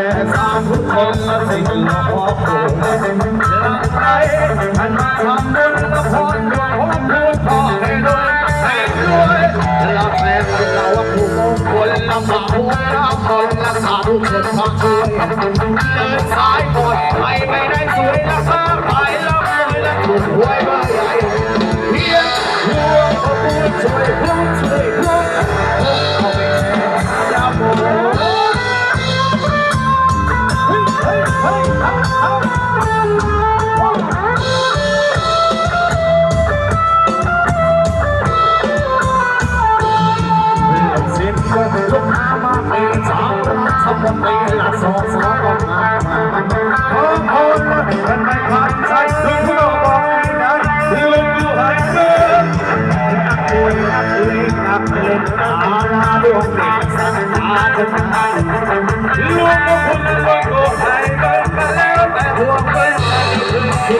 คนละสิ่งละพอผูกหลังใจท่านมาทำบุญละพรดวงผมพูดขอให้วยให้วยละแม่เราว่าผู้มงคลละสาธุละคนละสาธุเกิดความช่วยเดินสายหมดไปไม่ได้สวยละฟ้าไปละรวยละถูกหวยเบอร์ใหญ่ ปีสามสมบูรณ์ปีละสองสองก็มาขอคนมันไม่ผ่านใจคือผู้บอกให้ได้ที่ลงอยู่ให้เกินนักมวยนักเลงนักเล่นอาณาดวงเด็กสันตาจะทำลูกก็คุณก็โกให้เดินมาแล้วแต่ห่วงเป็นอะไรคือ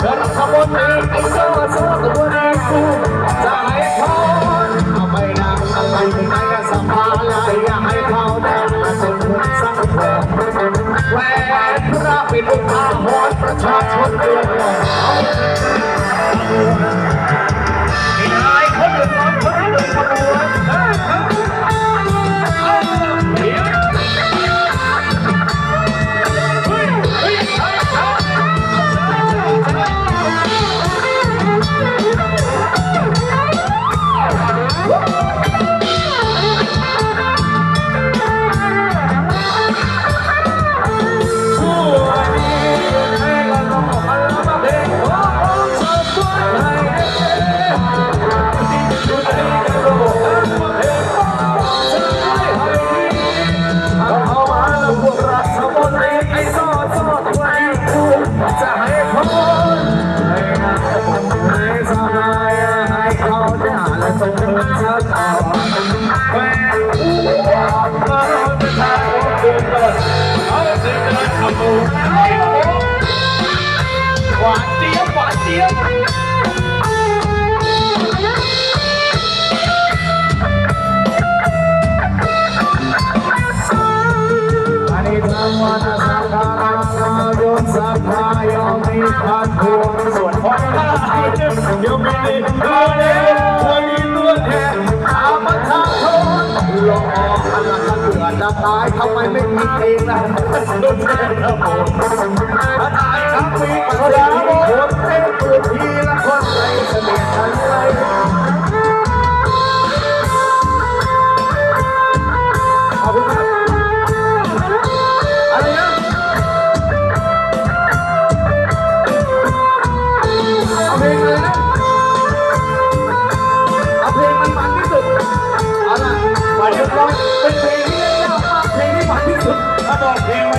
เธอขบวนนี้ไอ้โซ่โซ่ตัวนี้กูจะให้พรเอาไปนางอะไรไม่ได้ก็สบายอยากให้เขาได้าสมควรสักอแหวนพระป็นลูกค้าหอนประชาชนเดือดร้อน ห้เขาได้และสมบูรณ์สักต่อแหวนอู้ว่านทางของเดินก่อนเอาเดินเดินขบวนหวานเจี๊ยบหวานเจี๊ยบอันนี้ทำวันสังฆาโยสัพพายอมีพันพวงส่วนขอ ตายทำไมไม่มีเพลงล่ะดนตรีครับผยตายครับมีปัญญาบนเต้นตัวทีละคนไรเสน่ห์ทั้งไรขอบคุณครับอะไรนะเอาเพลงเลยนะเอาเพลงมันมันที่สุดเอาล่ะมาเดี๋ยวร้องเป็นเพลงนี้ Come on, Peter.